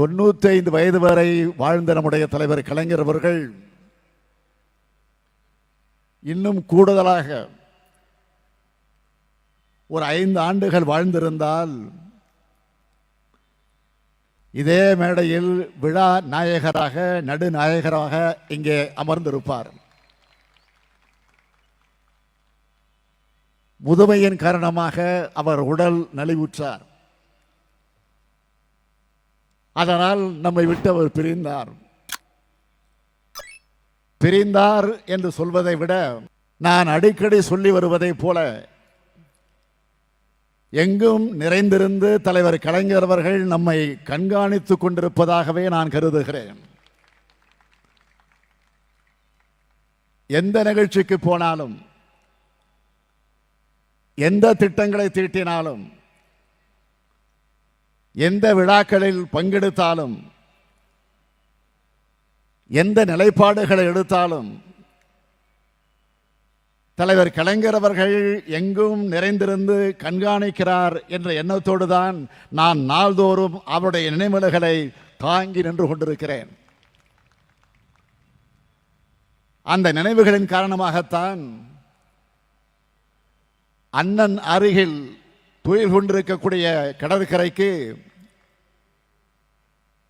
தொண்ணூத்தி ஐந்து வயது வரை வாழ்ந்த நம்முடைய தலைவர் கலைஞர் அவர்கள் இன்னும் கூடுதலாக ஒரு ஐந்து ஆண்டுகள் வாழ்ந்திருந்தால் இதே மேடையில் விழா நாயகராக நடுநாயகராக இங்கே அமர்ந்திருப்பார். முதுமையின் காரணமாக அவர் உடல் நலிவுற்றார். அதனால் நம்மை விட்டு அவர் பிரிந்தார். பிரிந்தார் என்று சொல்வதை விட நான் அடிக்கடி சொல்லி வருவதைப் போல எங்கும் நிறைந்திருந்து தலைவர் கலைஞர் அவர்கள் நம்மை கண்காணித்துக் கொண்டிருப்பதாகவே நான் கருதுகிறேன். எந்த நிகழ்ச்சிக்கு போனாலும் எந்த திட்டங்களை தீட்டினாலும் எந்த விழாக்களில் பங்கெடுத்தாலும் எந்த நிலைப்பாடுகளை எடுத்தாலும் தலைவர் கலைஞர் அவர்கள் எங்கும் நிறைந்திருந்து கண்காணிக்கிறார் என்ற எண்ணத்தோடு தான் நான் நாள்தோறும் அவருடைய நினைவுகளை தாங்கி நின்று கொண்டிருக்கிறேன். அந்த நினைவுகளின் காரணமாகத்தான் அண்ணன் அருகில் துயில் கொண்டிருக்கக்கூடிய கடற்கரைக்கு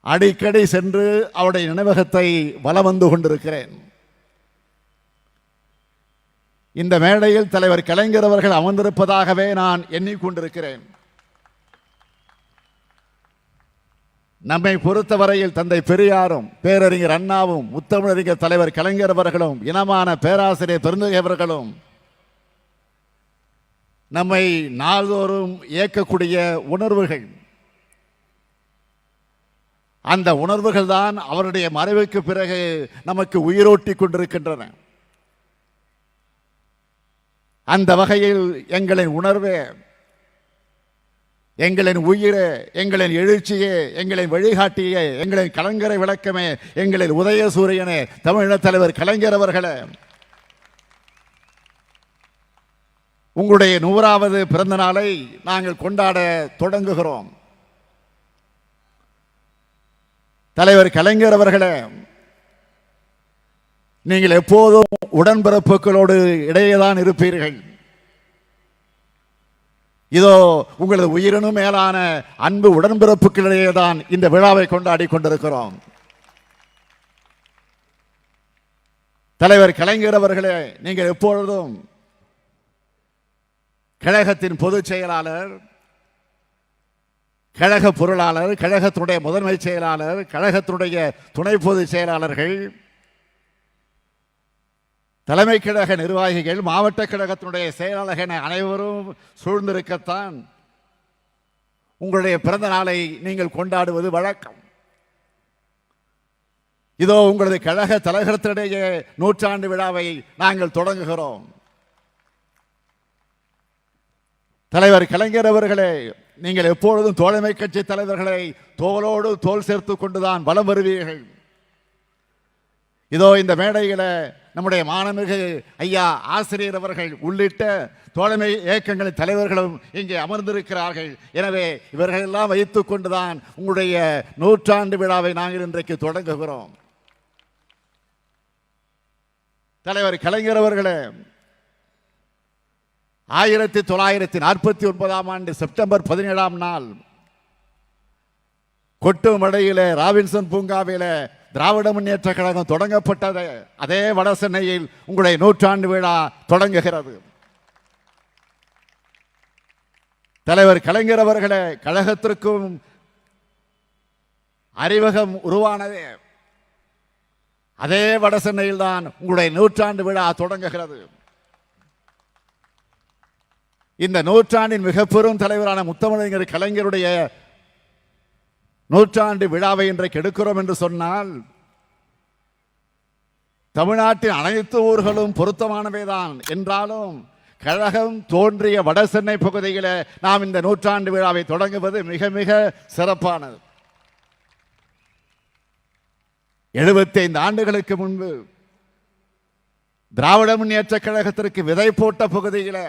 அடிக்கடி சென்று அவருடைய நினைவகத்தை வலம் வந்து கொண்டிருக்கிறேன். இந்த மேடையில் தலைவர் கலைஞர் அவர்கள் அமர்ந்திருப்பதாகவே நான் எண்ணிக்கொண்டிருக்கிறேன். நம்மை பொறுத்தவரையில் தந்தை பெரியாரும் பேரறிஞர் அண்ணாவும் முத்தமிழறிஞர் தலைவர் கலைஞர் அவர்களும் இனமான பேராசிரியர் பெருந்தகையவர்களும் நம்மை நாள்தோறும் இயக்கக்கூடிய உணர்வுகள். அந்த உணர்வுகள் தான் அவருடைய மறைவுக்கு பிறகு நமக்கு உயிரோட்டி கொண்டிருக்கின்றன. அந்த வகையில் எங்களின் உணர்வே எங்களின் உயிரே எங்களின் எழுச்சியே எங்களின் வழிகாட்டியே எங்களின் கலங்கரை விளக்கமே எங்களின் உதய சூரியனே தமிழக தலைவர் கலைஞர் அவர்களே. உங்களுடைய நூறாவது பிறந்த நாளை நாங்கள் கொண்டாட தொடங்குகிறோம். தலைவர் கலைஞர் அவர்களே நீங்கள் எப்போதும் உடன்பிறப்புகளோடு இடையேதான் இருப்பீர்கள். இதோ உங்களது உயிரினும் மேலான அன்பு உடன்பிறப்புகளிடையே தான் இந்த விழாவை கொண்டாடி கொண்டிருக்கிறோம். தலைவர் கலைஞர் அவர்களே நீங்கள் எப்பொழுதும் கழகத்தின் பொதுச் செயலாளர் கழக பொருளாளர் கழகத்தினுடைய முதன்மை செயலாளர் கழகத்தினுடைய துணை பொதுச் செயலாளர்கள் தலைமை கழக நிர்வாகிகள் மாவட்ட கழகத்தினுடைய செயலாளர்கள் என அனைவரும் சூழ்ந்திருக்கத்தான் உங்களுடைய பிறந்த நாளை நீங்கள் கொண்டாடுவது வழக்கம். இதோ உங்களது கழக தலைவரத்திடையே நூற்றாண்டு விழாவை நாங்கள் தொடங்குகிறோம். தலைவர் கலைஞர் அவர்களே நீங்கள் எப்பொழுதும் தோழமை கட்சி தலைவர்களை தோளோடு தோல் சேர்த்து கொண்டுதான் பலம் வருவீர்கள். இதோ இந்த மேடையில் நம்முடைய மாணமிகு ஐயா ஆசிரியர் அவர்கள் உள்ளிட்ட தோழமை இயக்கங்களின் தலைவர்களும் இங்கே அமர்ந்திருக்கிறார்கள். எனவே இவர்கள் எல்லாம் வைத்துக் கொண்டுதான் உங்களுடைய நூற்றாண்டு விழாவை நாங்கள் இன்றைக்கு தொடங்குகிறோம். தலைவர் கலைஞர் அவர்களே ஆயிரத்தி தொள்ளாயிரத்தி நாற்பத்தி ஒன்பதாம் ஆண்டு செப்டம்பர் பதினேழாம் நாள் கொட்டுமடையிலே ராபின்சன் பூங்காவில் திராவிட முன்னேற்ற கழகம் தொடங்கப்பட்டது. அதே வட சென்னையில் உங்களுடைய நூற்றாண்டு விழா தொடங்குகிறது. தலைவர் கலைஞர் அவர்களே கழகத்திற்கும் அறிவகம் உருவானதே. அதே வட சென்னையில் தான் உங்களுடைய நூற்றாண்டு விழா தொடங்குகிறது. இந்த நூற்றாண்டின் மிகப்பெரும் தலைவரான முத்தமிழறிஞர் கலைஞருடைய நூற்றாண்டு விழாவை இன்றைக்கு எடுக்கிறோம் என்று சொன்னால் தமிழ்நாட்டின் அனைத்து ஊர்களும் பொருத்தமானவைதான். என்றாலும் கழகம் தோன்றிய வட சென்னை பகுதியில் நாம் இந்த நூற்றாண்டு விழாவை தொடங்குவது மிக மிக சிறப்பானது. எழுபத்தைந்து ஆண்டுகளுக்கு முன்பு திராவிட முன்னேற்ற கழகத்திற்கு விதை போட்ட பகுதியில்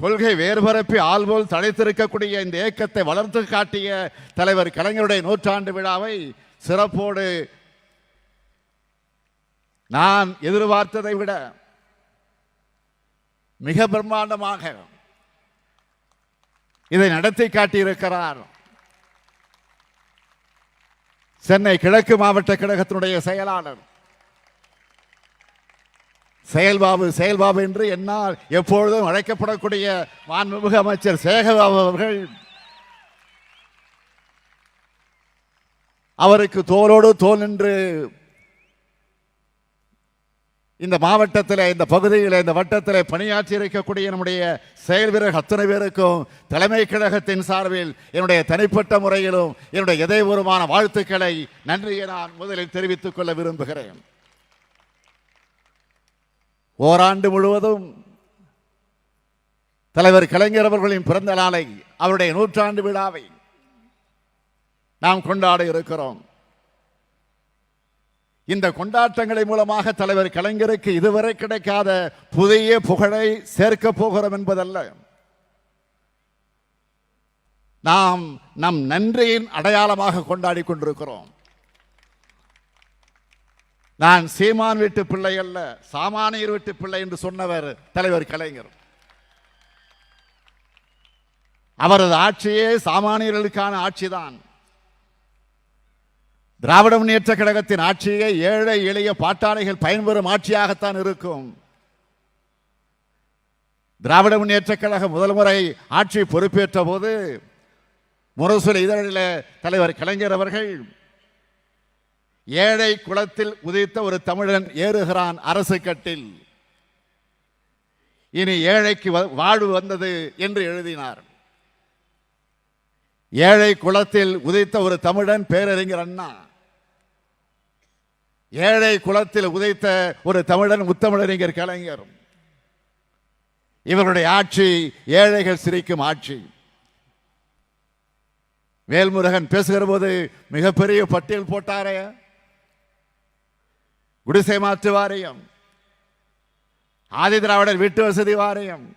கொள்கை வேறுபரப்பி ஆள்போல் தடைத்திருக்கக்கூடிய இந்த இயக்கத்தை வளர்த்து காட்டிய தலைவர் கலைஞருடைய நூற்றாண்டு விழாவை சிறப்போடு நான் எதிர்பார்த்ததை விட மிக பிரம்மாண்டமாக இதை நடத்தி காட்டியிருக்கிறார். சென்னை கிழக்கு மாவட்ட கழகத்தினுடைய செயலாளர் செயல்பாபு செயல்பாபு என்று என்னால் எப்பொழுதும் அழைக்கப்படக்கூடிய மாண்புமிகு அமைச்சர் சேகர்பாபு அவர்கள் அவருக்கு தோளோடு தோல் நின்று இந்த மாவட்டத்தில் இந்த பகுதியில் இந்த வட்டத்தில் பணியாற்றி இருக்கக்கூடிய நம்முடைய செயல் வீரர் அத்தனை பேருக்கும் தலைமை கழகத்தின் சார்பில் என்னுடைய தனிப்பட்ட முறையிலும் என்னுடைய இதயபூர்வமான வாழ்த்துக்களை நன்றியை நான் முதலில் தெரிவித்துக் கொள்ள விரும்புகிறேன். ஓராண்டு முழுவதும் தலைவர் கலைஞர் அவர்களின் பிறந்த நாளை அவருடைய நூற்றாண்டு விழாவை நாம் கொண்டாட இருக்கிறோம். இந்த கொண்டாட்டங்களை மூலமாக தலைவர் கலைஞருக்கு இதுவரை கிடைக்காத புதிய புகழை சேர்க்க போகிறோம் என்பதல்ல. நாம் நம் நன்றியின் அடையாளமாக கொண்டாடி கொண்டிருக்கிறோம். நான் சீமான் வீட்டு பிள்ளை அல்ல சாமானியர் வீட்டு பிள்ளை என்று சொன்னவர் தலைவர் கலைஞர். அவரது ஆட்சியே சாமானியர்களுக்கான ஆட்சிதான். திராவிட முன்னேற்ற கழகத்தின் ஆட்சியை ஏழை எளிய பாட்டாளிகள் பயன்பெறும் ஆட்சியாகத்தான் இருக்கும். திராவிட முன்னேற்ற கழகம் முதல் முறை ஆட்சி பொறுப்பேற்ற போது முரசொலி இதழில் தலைவர் கலைஞர் அவர்கள் ஏழை குளத்தில் உதித்த ஒரு தமிழன் ஏறுகிறான் அரசு கட்டில். இனி ஏழைக்கு வ- வாழ்வு வந்தது என்று எழுதினார். ஏழை குளத்தில் உதித்த ஒரு தமிழன் பேரறிஞர் அண்ணா. ஏழை குளத்தில் உதைத்த ஒரு தமிழன் முத்தமிழறிஞர் கலைஞர். இவருடைய ஆட்சி ஏழைகள் சிரிக்கும் ஆட்சி. வேல்முருகன் பேசுகிற போது மிகப்பெரிய பட்டியல் போட்டாரே. குடிசை மாற்று வாரியம். ஆதி திராவிடர் வீட்டு வசதி வாரியம்.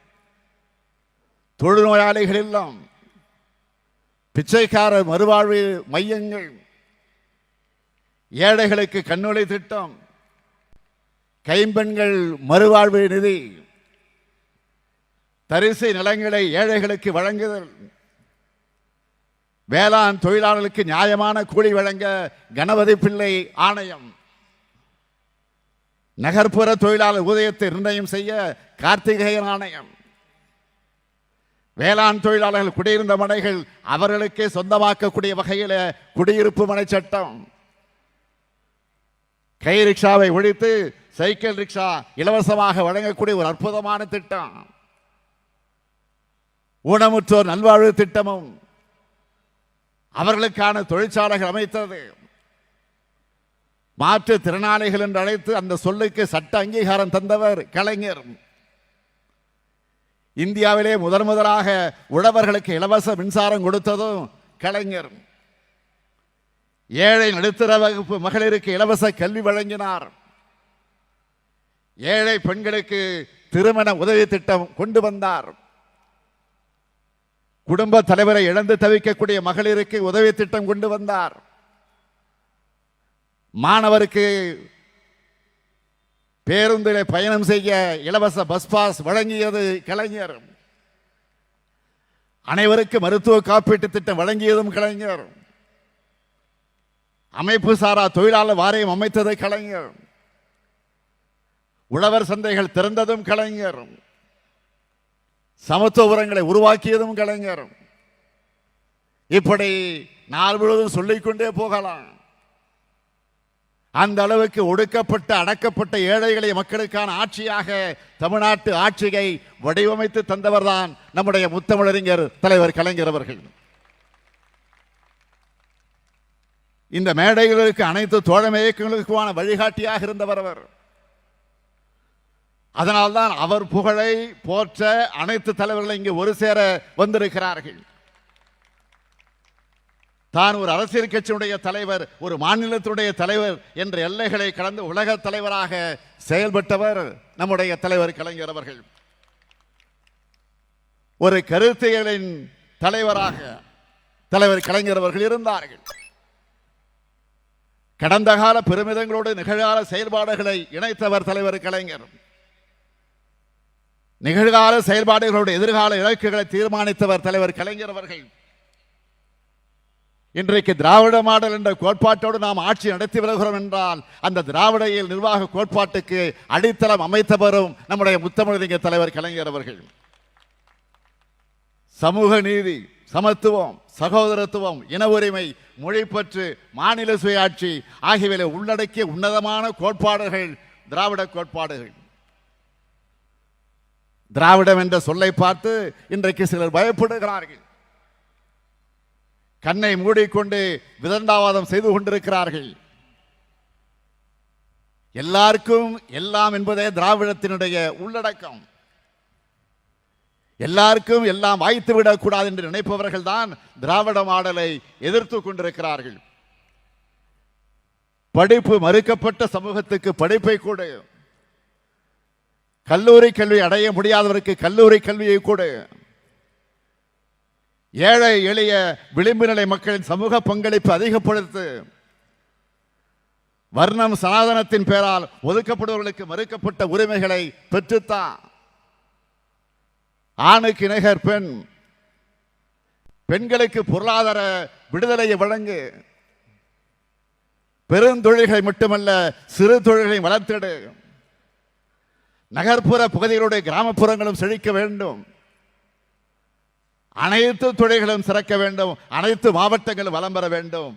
தொழுநோயாளிகள் இல்லம். பிச்சைக்காரர் மறுவாழ்வு மையங்கள். ஏழைகளுக்கு கண்ணொளி திட்டம். கைம்பெண்கள் மறுவாழ்வு நிதி. தரிசு நிலங்களை ஏழைகளுக்கு வழங்குதல். வேளாண் தொழிலாளர்களுக்கு நியாயமான கூலி வழங்க கணபதி பிள்ளை ஆணையம். நகர்ப்புற தொழிலாளர் ஊதியத்தை நிர்ணயம் செய்ய கார்த்திகேயன் ஆணையம். வேளாண் தொழிலாளர்கள் குடியிருந்த மனைகள் அவர்களுக்கே சொந்தமாக்கக்கூடிய வகையில் குடியிருப்பு மனை சட்டம். கை ரிக்ஷாவை ஒழித்து சைக்கிள் ரிக்ஷா இலவசமாக வழங்கக்கூடிய ஒரு அற்புதமான திட்டம். ஊனமுற்றோர் நல்வாழ்வு திட்டமும் அவர்களுக்கான தொழிற்சாலைகள் அமைத்தது. மாற்று திறனாளிகள் என்று அழைத்து அந்த சொல்லுக்கு சட்ட அங்கீகாரம் தந்தவர் கலைஞர். இந்தியாவிலே முதன் முதலாக உழவர்களுக்கு இலவச மின்சாரம் கொடுத்ததும் கலைஞர். ஏழை நடுத்தர வகுப்பு மகளிருக்கு இலவச கல்வி வழங்கினார். ஏழை பெண்களுக்கு திருமண உதவி திட்டம் கொண்டு வந்தார். குடும்ப தலைவரை இழந்து தவிக்கக்கூடிய மகளிருக்கு உதவி திட்டம் கொண்டு வந்தார். மாணவருக்கு பேருந்தில் பயணம் செய்ய இலவச பஸ் பாஸ் வழங்கியது கலைஞர். அனைவருக்கு மருத்துவ காப்பீட்டு திட்டம் வழங்கியதும் கலைஞர். அமைப்பு சாரா தொழிலாளர் வாரியம் அமைத்தது கலைஞர். உழவர் சந்தைகள் திறந்ததும் கலைஞர். சமத்துவ உரங்களை உருவாக்கியதும் கலைஞர். இப்படி நாள் முழுவதும் சொல்லிக்கொண்டே போகலாம். அந்த அளவுக்கு ஒடுக்கப்பட்ட அடக்கப்பட்ட ஏழைகளை மக்களுக்கான ஆட்சியாக தமிழ்நாட்டு ஆட்சியை வடிவமைத்து தந்தவர்தான் நம்முடைய முத்தமிழறிஞர் தலைவர் கலைஞர் அவர்கள். இந்த மேடைகளுக்கு அனைத்து தோழமை இயக்கங்களுக்குமான வழிகாட்டியாக இருந்தவர் அவர். அதனால்தான் அவர் புகழை போற்ற அனைத்து தலைவர்களும் இங்கு ஒரு சேர வந்திருக்கிறார்கள். தான் ஒரு அரசியல் கட்சியினுடைய தலைவர் ஒரு மாநிலத்தினுடைய தலைவர் என்ற எல்லைகளை கடந்து உலக தலைவராக செயல்பட்டவர் நம்முடைய தலைவர் கலைஞர் அவர்கள். ஒரு கருத்தியலின் தலைவராக தலைவர் கலைஞர் அவர்கள் இருந்தார்கள். கடந்த கால பெருமிதங்களோடு நிகழ்கால செயல்பாடுகளை இணைத்தவர் தலைவர் கலைஞர். நிகழ்கால செயல்பாடுகளோடு எதிர்கால இலக்குகளை தீர்மானித்தவர் தலைவர் கலைஞர் அவர்கள். இன்றைக்கு திராவிட மாடல் என்ற கோட்பாட்டோடு நாம் ஆட்சி நடத்தி வருகிறோம் என்றால் அந்த திராவிட நிர்வாக கோட்பாட்டுக்கு அடித்தளம் அமைத்தவரும் நம்முடைய முத்தமிழறிஞர் தலைவர் கலைஞர் அவர்கள். சமூக நீதி சமத்துவம் சகோதரத்துவம் இன உரிமை மொழிப்பற்று மாநில சுயாட்சி ஆகியவை உள்ளடக்கிய உன்னதமான கோட்பாடுகள் திராவிட கோட்பாடுகள். திராவிடம் என்ற சொல்லை பார்த்து இன்றைக்கு சிலர் பயப்படுகிறார்கள். கண்ணை மூடிக்கொண்டு விதண்டாவாதம் செய்து கொண்டிருக்கிறார்கள். எல்லாருக்கும் எல்லாம் என்பதே திராவிடத்தினுடைய உள்ளடக்கம். எல்லாருக்கும் எல்லாம் வாய்த்து விடக்கூடாது என்று நினைப்பவர்கள் தான் திராவிட மாடலை எதிர்த்து கொண்டிருக்கிறார்கள். படிப்பு மறுக்கப்பட்ட சமூகத்துக்கு படிப்பை கூட. கல்லூரி கல்வி அடைய முடியாதவருக்கு கல்லூரி கல்வியை கூட. ஏழை எளிய விளிம்பு நிலை மக்களின் சமூக பங்களிப்பு அதிகப்படுத்து. வர்ணம் சனாதனத்தின் பெயரால் ஒதுக்கப்படுபவர்களுக்கு மறுக்கப்பட்ட உரிமைகளை பெற்றுத்தான் ஆணுக்கு நிகர் பெண். பெண்களுக்கு பொருளாதார விடுதலையை வழங்கு. பெருந்தொழில்களை மட்டுமல்ல சிறு தொழில்களை வளர்த்திடு. நகர்ப்புற பகுதிகளுடைய கிராமப்புறங்களும் செழிக்க வேண்டும். அனைத்து துறைகளும் சிறக்க வேண்டும். அனைத்து மாவட்டங்களும் வளம் பெற வேண்டும்.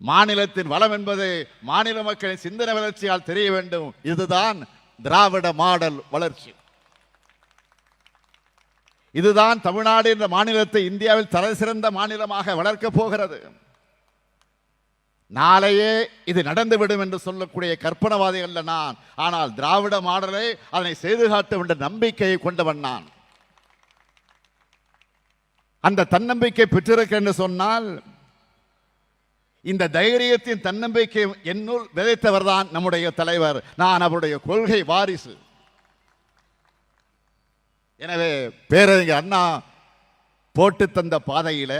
மாநிலத்தின் வளம் என்பது மாநில மக்களின் சிந்தனை வளர்ச்சியால் தெரிய வேண்டும். இதுதான் திராவிட மாடல் வளர்ச்சி. இதுதான் தமிழ்நாடு என்ற மாநிலத்தை இந்தியாவில் தலை சிறந்த மாநிலமாக வளர்க்கப் போகிறது. நாளையே இது நடந்துவிடும் என்று சொல்லக்கூடிய கற்பனவாதிகள் நான். ஆனால் திராவிட மாடலை அதனை செய்து காட்டும் என்ற நம்பிக்கையை கொண்டவன் நான். அந்த தன்னம்பிக்கை பெற்றிருக்க என்று சொன்னால் இந்த தைரியத்தின் தன்னம்பிக்கை என்னுள் விதைத்தவர் தான் நம்முடைய தலைவர் நான் அவருடைய கொள்கை வாரிசு. எனவே பேரறிஞர் அண்ணா போட்டு தந்த பாதையில்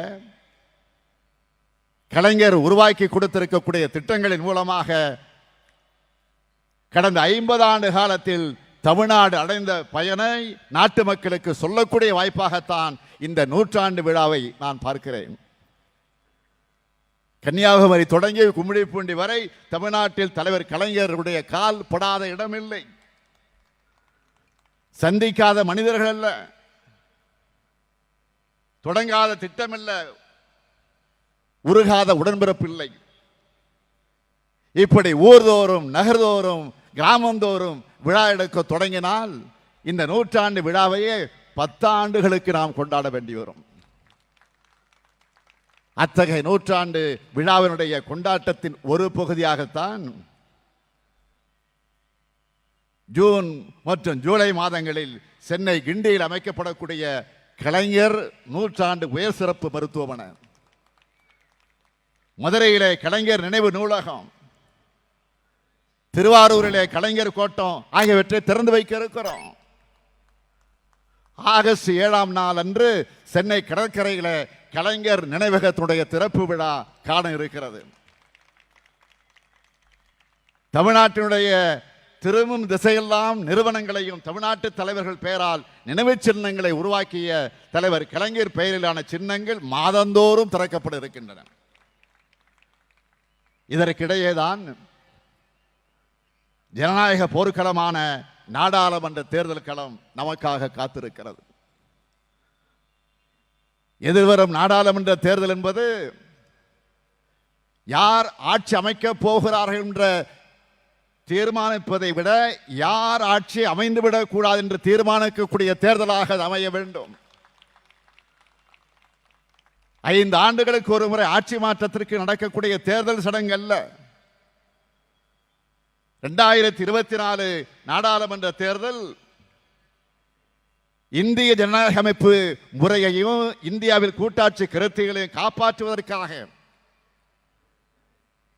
கலைஞர் உருவாக்கி கொடுத்திருக்கக்கூடிய திட்டங்களின் மூலமாக கடந்த ஐம்பது ஆண்டு காலத்தில் தமிழ்நாடு அடைந்த பயனை நாட்டு மக்களுக்கு சொல்லக்கூடிய வாய்ப்பாகத்தான் இந்த நூற்றாண்டு விழாவை நான் பார்க்கிறேன். கன்னியாகுமரி தொடங்கி கும்மிடிப்பூண்டி வரை தமிழ்நாட்டில் தலைவர் கலைஞருடைய கால் படாத இடமில்லை. சந்திக்காத மனிதர்கள் அல்ல. தொடங்காத திட்டமில்ல. உருகாத உடன்பிறப்பு இல்லை. இப்படி ஊர்தோறும் நகர்தோறும் கிராமந்தோறும் விழா எடுக்க தொடங்கினால் இந்த நூற்றாண்டு விழாவையே பத்தாண்டுகளுக்கு நாம் கொண்டாட வேண்டி வரும். அத்தகைய நூற்றாண்டு விழாவினுடைய கொண்டாட்டத்தின் ஒரு பகுதியாகத்தான் ஜூன் மற்றும் ஜூலை மாதங்களில் சென்னை கிண்டியில் அமைக்கப்படக்கூடிய கலைஞர் நூற்றாண்டு உயர் சிறப்பு மருத்துவமனை. மதுரையிலே கலைஞர் நினைவு நூலகம். திருவாரூரிலே கலைஞர் கோட்டம் ஆகியவற்றை திறந்து வைக்க இருக்கிறோம். ஆகஸ்ட் ஏழாம் நாள் அன்று சென்னை கடற்கரையில கலைஞர் நினைவகத்துடைய திறப்பு விழா காண இருக்கிறது. தமிழ்நாட்டினுடைய திரும்பும் திசையெல்லாம் நிறுவனங்களையும் தமிழ்நாட்டு தலைவர்கள் பெயரால் நினைவு சின்னங்களை உருவாக்கிய தலைவர் கலைஞர் பெயரிலான சின்னங்கள் மாதந்தோறும் திறக்கப்பட இருக்கின்றன. இதற்கிடையேதான் ஜனநாயக போர்க்களமான நாடாளுமன்ற தேர்தல் களம் நமக்காக காத்திருக்கிறது. எதிர்வரும் நாடாளுமன்ற தேர்தல் என்பது யார் ஆட்சி அமைக்க போகிறார்கள் என்ற தீர்மானிப்பதை விட யார் ஆட்சி அமைந்துவிடக் கூடாது என்று தீர்மானிக்கக்கூடிய தேர்தலாக அமைய வேண்டும். ஐந்து ஆண்டுகளுக்கு ஒரு முறை ஆட்சி மாற்றத்திற்கு நடக்கக்கூடிய தேர்தல் சடங்கு அல்ல. ரெண்டாயிரத்தி இருபத்தி நாலு நாடாளுமன்ற தேர்தல் இந்திய ஜனநாயக அமைப்பு முறையையும் இந்தியாவில் கூட்டாட்சி கருத்துகளையும் காப்பாற்றுவதற்காக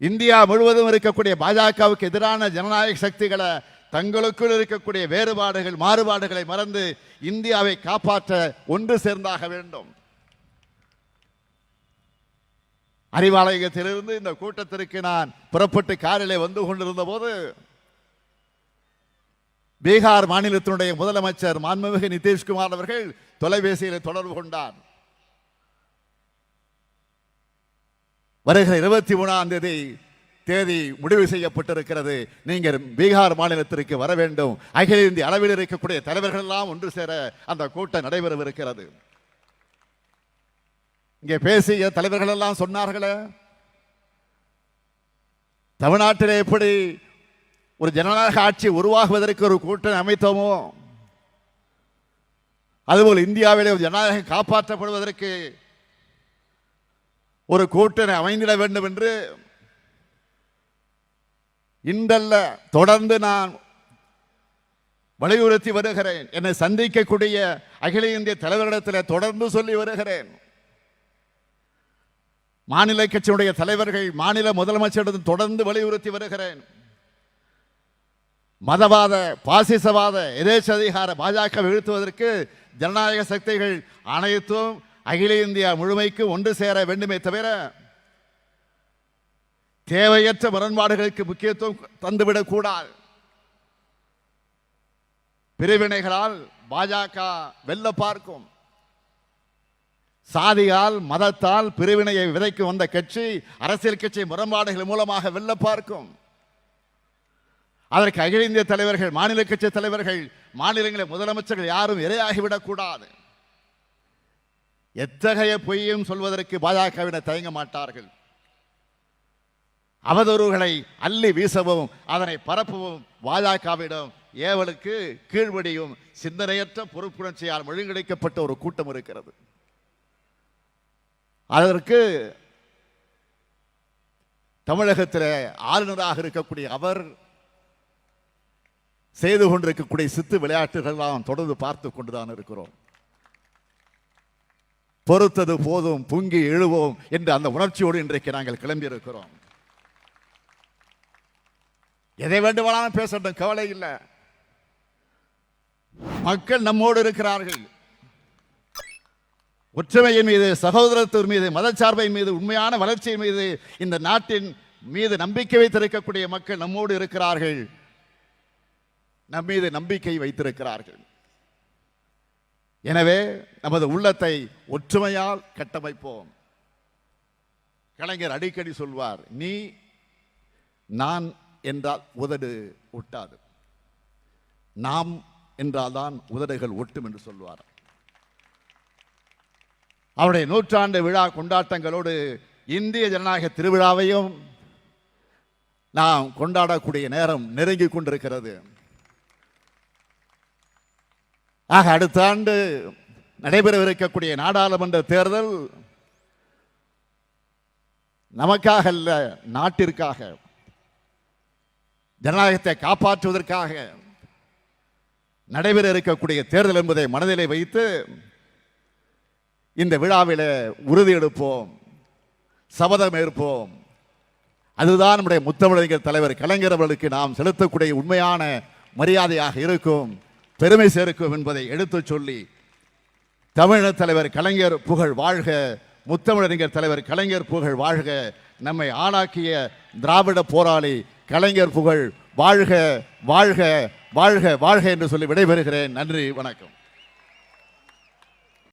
இந்தியா முழுவதும் இருக்கக்கூடிய பாஜகவுக்கு எதிரான ஜனநாயக சக்திகளை தங்களுக்குள் இருக்கக்கூடிய வேறுபாடுகள் மாறுபாடுகளை மறந்து இந்தியாவை காப்பாற்ற ஒன்று சேர்ந்தாக வேண்டும். அறிவாலயத்திலிருந்து இந்த கூட்டத்திற்கு நான் புறப்பட்டு காரிலே வந்து கொண்டிருந்த போது பீகார் மாநிலத்தினுடைய முதலமைச்சர் மாண்புமிகு நிதிஷ்குமார் அவர்கள் தொலைபேசியில் தொடர்பு கொண்டார். வருகிற இருபத்தி மூணாம் தேதி தேதி முடிவு செய்யப்பட்டிருக்கிறது. நீங்கள் பீகார் மாநிலத்திற்கு வர வேண்டும். அகில இந்திய அளவில் இருக்கக்கூடிய தலைவர்கள் எல்லாம் ஒன்று சேர அந்த கூட்டம் நடைபெறவிருக்கிறது. இங்கே பேசிய தலைவர்கள் எல்லாம் சொன்னார்களே தமிழ்நாட்டில் எப்படி ஒரு ஜனநாயக ஆட்சி உருவாகுவதற்கு ஒரு கூட்டணி அமைத்தோமோ அதுபோல் இந்தியாவிலே ஒரு ஜனநாயகம் காப்பாற்றப்படுவதற்கு ஒரு கூட்டணி அமைந்திட வேண்டும் என்று இன்றல்ல தொடர்ந்து நான் வலியுறுத்தி வருகிறேன். என்னை சந்திக்கக்கூடிய அகில இந்திய தலைவரிடத்தில் தொடர்ந்து சொல்லி வருகிறேன். மாநில கட்சியுடைய தலைவர்கள் மாநில முதலமைச்சரிடம் தொடர்ந்து வலியுறுத்தி வருகிறேன். மதவாத பாசிசவாத எதேச்சதிகார பாஜக வீழ்த்துவதற்கு ஜனநாயக சக்திகள் அனைத்தும் அகில இந்தியா முழுமைக்கு ஒன்று சேர வேண்டுமே தவிர தேவையற்ற முரண்பாடுகளுக்கு முக்கியத்துவம் தந்துவிடக்கூடாது பிரிவினைகளால் பாஜக வெல்ல பார்க்கும். சாதியால் மதத்தால் பிரிவினையை விதைக்கு வந்த கட்சி அரசியல் கட்சி முரண்பாடுகள் மூலமாக வெல்ல பார்க்கும். அதற்கு அகில இந்திய தலைவர்கள் மாநில கட்சி தலைவர்கள் மாநிலங்களில் முதலமைச்சர்கள் யாரும் இரையாகிவிடக்கூடாது. எத்தகைய பொய்யும் சொல்வதற்கு பாஜகவினர் தயங்க மாட்டார்கள். அவதூறுகளை அள்ளி வீசவும் அதனை பரப்பவும் பாஜகவிடம் ஏவலுக்கு கீழ்வடியும் சிந்தனையற்ற பொறுப்புணர்ச்சியால் ஒழுங்கடைக்கப்பட்ட ஒரு கூட்டம் இருக்கிறது. அதற்கு தமிழகத்தில் ஆளுநராக இருக்கக்கூடிய அவர் செய்து கொண்டிருக்கக்கூடிய சித்து விளையாட்டுகள்லாம் தொடர்ந்து பார்த்து கொண்டுதான் இருக்கிறோம். பொறுத்தது போதும் பொங்கி எழுவோம் என்று அந்த உணர்ச்சியோடு இன்றைக்கு நாங்கள் கிளம்பி இருக்கிறோம் எதை வேண்டுமானாலும் பேசட்டும் கவலை இல்லை. மக்கள் நம்மோடு இருக்கிறார்கள். ஒற்றுமையின் மீது சகோதரத்தின் மீது மதச்சார்பின் மீது உண்மையான வளர்ச்சியின் மீது இந்த நாட்டின் மீது நம்பிக்கை வைத்திருக்கக்கூடிய மக்கள் நம்மோடு இருக்கிறார்கள். நம் மீது நம்பிக்கை வைத்திருக்கிறார்கள். எனவே நமது உள்ளத்தை ஒற்றுமையால் கட்டமைப்போம். கலைஞர் அடிக்கடி சொல்வார் நீ நான் என்றால் உதடு ஒட்டாது. நாம் என்றால்தான் உதடுகள் ஒட்டும் என்று சொல்வார். அவருடைய நூற்றாண்டு விழா கொண்டாட்டங்களோடு இந்திய ஜனநாயக திருவிழாவையும் நாம் கொண்டாடக்கூடிய நேரம் நெருங்கி கொண்டிருக்கிறது. ஆக அடுத்த ஆண்டு நடைபெறவிருக்கக்கூடிய நாடாளுமன்ற தேர்தல் நமக்காக அல்ல நாட்டிற்காக ஜனநாயகத்தை காப்பாற்றுவதற்காக நடைபெற இருக்கக்கூடிய தேர்தல் என்பதை மனதிலே வைத்து இந்த விழாவில் உறுதி எடுப்போம் சபதம் ஏற்போம். அதுதான் நம்முடைய முத்தமிழறிஞர் தலைவர் கலைஞர் அவர்களுக்கு நாம் செலுத்தக்கூடிய உண்மையான மரியாதையாக இருக்கும் பெருமை சேர்க்கும் என்பதை எடுத்துச் சொல்லி தமிழர் தலைவர் கலைஞர் புகழ் வாழ்க முத்தமிழறிஞர் தலைவர் கலைஞர் புகழ் வாழ்க நம்மை ஆளாக்கிய திராவிட போராளி கலைஞர் புகழ் வாழ்க வாழ்க வாழ்க வாழ்க என்று சொல்லி விடைபெறுகிறேன். நன்றி வணக்கம்.